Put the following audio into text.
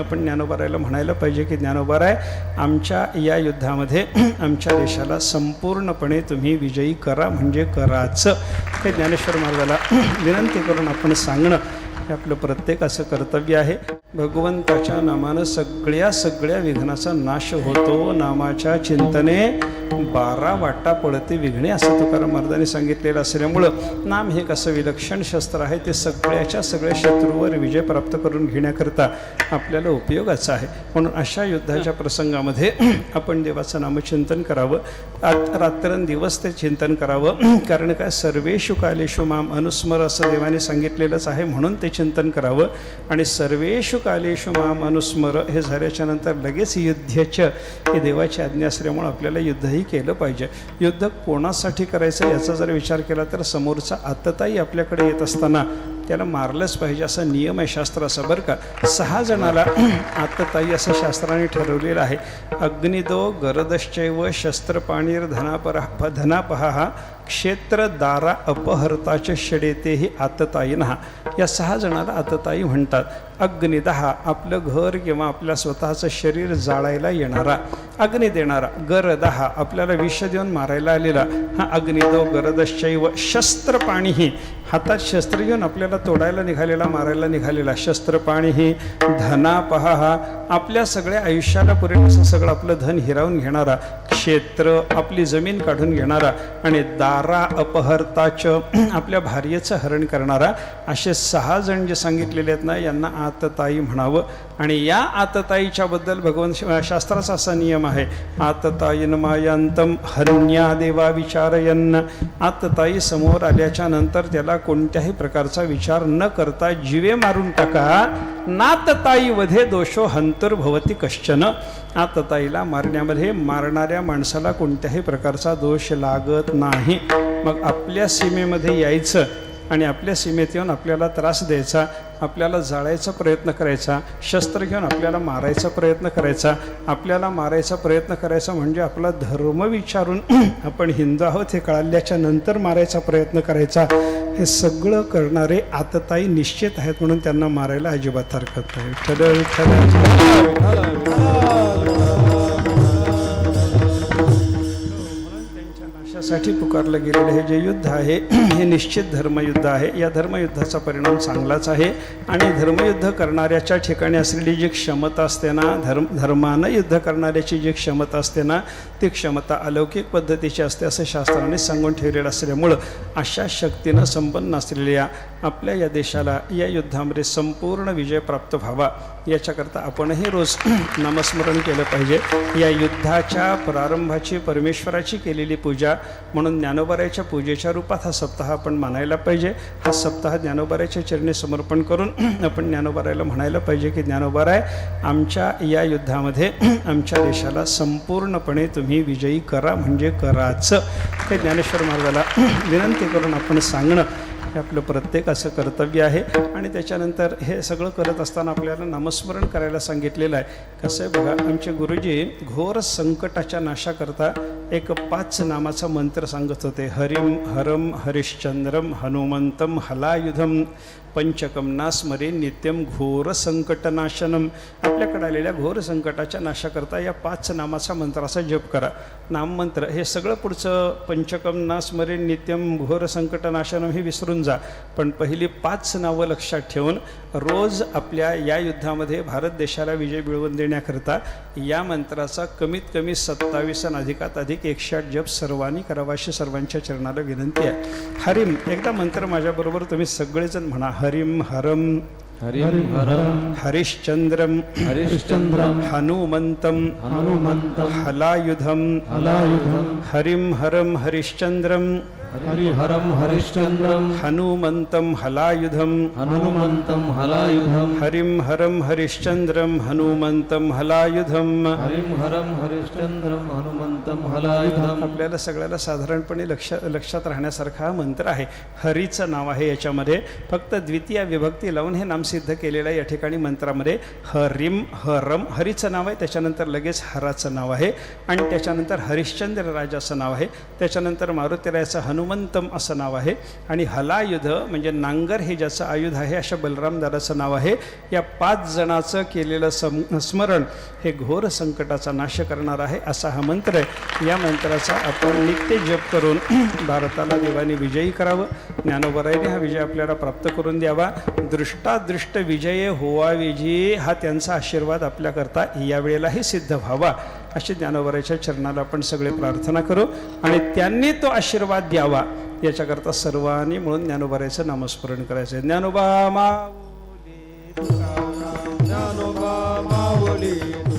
आपण ज्ञानोबारायला म्हणायला पाहिजे की ज्ञानोबाराय आमच्या या युद्धामध्ये आमच्या देशाला संपूर्णपणे तुम्ही विजयी करा म्हणजे कराचं. हे ज्ञानेश्वर महाराजाला विनंती करून आपण सांगणं हे आपलं प्रत्येकाचं कर्तव्य आहे. भगवंताच्या नामानं सगळ्या सगळ्या विघ्नाचा नाश होतो. नामाच्या चिंतने बारा वाटा पडते विघ्ने असं तुकाराम महाराजांनी सांगितलेलं असल्यामुळं नाम हे कसं विलक्षण शस्त्र आहे ते सगळ्याच्या सगळ्या शत्रूवर विजय प्राप्त करून घेण्याकरता आपल्याला उपयोगाचं आहे. म्हणून अशा युद्धाच्या प्रसंगामध्ये आपण देवाचं नामचिंतन करावं. आत रात्रंदिवस ते चिंतन करावं. कारण काय? सर्वेषु कालेषु माम अनुस्मर असं देवाने सांगितलेलंच आहे. म्हणून ते चिंतन करावं. आणि सर्वेषु कालेषु माम अनुस्मर हे झाल्याच्यानंतर लगेच युद्धच हे देवाची आज्ञा असल्यामुळे आपल्याला युद्धही केलं पाहिजे. युद्ध कोणासाठी करायचं याचा जर विचार केला तर समोरचा आतताई आपल्याकडे येत असताना त्याला मारलंच पाहिजे असा नियम आहे शास्त्राचा बरं का. सहा जणाला आत्ताताई असं शास्त्राने ठरवलेलं आहे. अग्निदो गरदश्चैव शस्त्रपाणीर धनापरा धनापहा दारा अपहरताचे षडेते आतताई नहा. या सहा जणाला आतताई म्हणतात. अग्निदहा आपलं घर किंवा आपल्या स्वतःचं शरीर जाळायला येणारा. अग्नी देणारा गरदहा आपल्याला विष देऊन मारायला आलेला. हा अग्निदो शस्त्र पाणीही. हातात शस्त्र घेऊन आपल्याला तोडायला निघालेला मारायला निघालेला. शस्त्र शस्त्रपाणीही धनापहा हा आपल्या सगळ्या आयुष्याला पुरेल असं सगळं आपलं धन हिरावून घेणारा. क्षेत्र आपली जमीन काढून घेणारा आणि दारा अपहर्ताचं आपल्या भार्येचं हरण करणारा असे सहा जण जे सांगितलेले आहेत ना यांना आतताई म्हणावं. आणि या आतताईच्याबद्दल भगवान भगवंत शास्त्राचा असा नियम आहे आतताईन मायांतम हरण्या देवा विचारयन आतताई समोर आल्याच्यानंतर त्याला कोणत्याही प्रकारचा विचार न करता जिवे मारून टाका. नातताई वधे दोषो हंतुर्भवती कश्चन. आतताईला मारण्यामध्ये मारणाऱ्या माणसाला कोणत्याही प्रकारचा दोष लागत नाही. मग आपल्या सीमेमध्ये यायचं आणि आपल्या सीमेत येऊन आपल्याला त्रास द्यायचा आपल्याला जाळायचा प्रयत्न करायचा शस्त्र घेऊन आपल्याला मारायचा प्रयत्न करायचा आपल्याला मारायचा प्रयत्न करायचा म्हणजे आपला धर्म विचारून आपण हिंदू आहोत हे कळाल्याच्या नंतर मारायचा प्रयत्न करायचा. हे सगळं करणारे आतताई निश्चित आहेत म्हणून त्यांना मारायला अजिबात हरकत नाही. त्यांच्या पुकारलं गेलेलं हे जे युद्ध आहे हे निश्चित धर्मयुद्ध आहे. या धर्मयुद्धाचा परिणाम चांगलाच आहे आणि धर्मयुद्ध करणाऱ्याच्या ठिकाणी असलेली जी क्षमता असते ना धर्म धर्मानं युद्ध करणाऱ्याची जी क्षमता असते ना ती क्षमता अलौकिक पद्धतीची असते असं शास्त्राने सांगून ठेवलेलं असल्यामुळं अशा शक्तीनं संपन्न असलेल्या आपल्या या देशाला या युद्धामध्ये संपूर्ण विजय प्राप्त व्हावा याच्याकरता आपणही रोज नामस्मरण केलं पाहिजे. या युद्धाच्या प्रारंभाची परमेश्वराची केलेली पूजा म्हणून ज्ञानोबारायच्या पूजेच्या रूपात हा सप्ताह आपण मानायला पाहिजे. हा सप्ताह ज्ञानोबारायच्या चरणी समर्पण करून आपण ज्ञानोबारायला म्हणायला पाहिजे की ज्ञानोबाराय आमच्या या युद्धामध्ये आमच्या देशाला संपूर्णपणे तुम्ही विजयी करा म्हणजे कराचं. हे ज्ञानेश्वर महाराजाला विनंती करून आपण सांगणं हे आपलं प्रत्येकाचं कर्तव्य आहे. आणि त्याच्यानंतर हे सगळं करत असताना आपल्याला नामस्मरण करायला सांगितलेलं आहे. कसं आहे बघा आमचे गुरुजी घोर संकटाच्या नाशाकरता एक पाच नामाचा मंत्र सांगत होते. हरिम हरम हरिश्चंद्रम हनुमंतम हलायुधम पंचकम नास्मरे नित्यम घोर संकटनाशनम आपल्याकडे आलेल्या घोर संकटाच्या नाशाकरता या पाच नामाचा मंत्राचा जप करा. नाममंत्र हे सगळं पुढचं पंचकम नास्मरे नित्यम घोर संकटनाशनम हे विसरून जा. पण पहिली पाच नावं लक्षात ठेवून रोज आपल्या या युद्धामध्ये भारत देशाला विजय मिळवून देण्याकरता या मंत्राचा कमीत कमी सत्तावीस आणि अधिकात अधिक एकशे आठ जप सर्वांनी करावा अशी सर्वांच्या चरणाला विनंती आहे. हरिम एकदा मंत्र माझ्याबरोबर तुम्ही सगळेजण म्हणा. हरिम हरम. हरिं हरं हरिश्चंद्रम. हरिश्चन्द्रं हनुमंतम. हनुमन्तं हलायुधम. हलायुधं हरिं हरं हरिश्चंद्रम. हरिहरं हरिश्चन्द्रं हनुमंतं हलायुधम हनुमन्तं हलायुधं हरिं हरं हरिश्चंद्रम हनुमंतं हलायुधम हरिं हरं हरिश्चन्द्रं हनुमन्तं हलायुधं आपल्याला सगळ्याला साधारणपणे लक्ष लक्षात राहण्यासारखा हा मंत्र आहे. हरीचं नाव आहे याच्यामध्ये. फक्त द्वितीय विभक्ती लावून हे नाम सिद्ध केलेलं आहे या ठिकाणी मंत्रामध्ये. हरिम हरम हरीचं नाव आहे त्याच्यानंतर लगेच हराचं नाव आहे. आणि त्याच्यानंतर हरिश्चंद्र राजाचं नाव आहे. त्याच्यानंतर मारुतीरायाचं हनुमंतम असं नाव आहे. आणि हलायुध म्हणजे नांगर हे ज्याचं आयुध आहे अशा बलरामदाराचं नाव आहे. या पाच जणाचं केलेलं सम स्मरण हे घोर संकटाचा नाश करणार आहे असा हा मंत्र आहे. या मंत्राचा आपण नित्य जप करून भारताला देवाने विजयी करावं. ज्ञानोबराईने हा विजय आपल्याला प्राप्त करून द्यावा. दृष्टादृष्ट विजय होवा विजयी हा त्यांचा आशीर्वाद आपल्याकरता यावेळेलाही सिद्ध व्हावा. अशी ज्ञानोबराच्या चरणाला आपण सगळे प्रार्थना करू आणि त्यांनी तो आशीर्वाद द्यावा. याच्याकरता सर्वांनी म्हणून ज्ञानोबराचं नामस्मरण करायचं ज्ञानोबा माऊली ज्ञानोबा माऊली.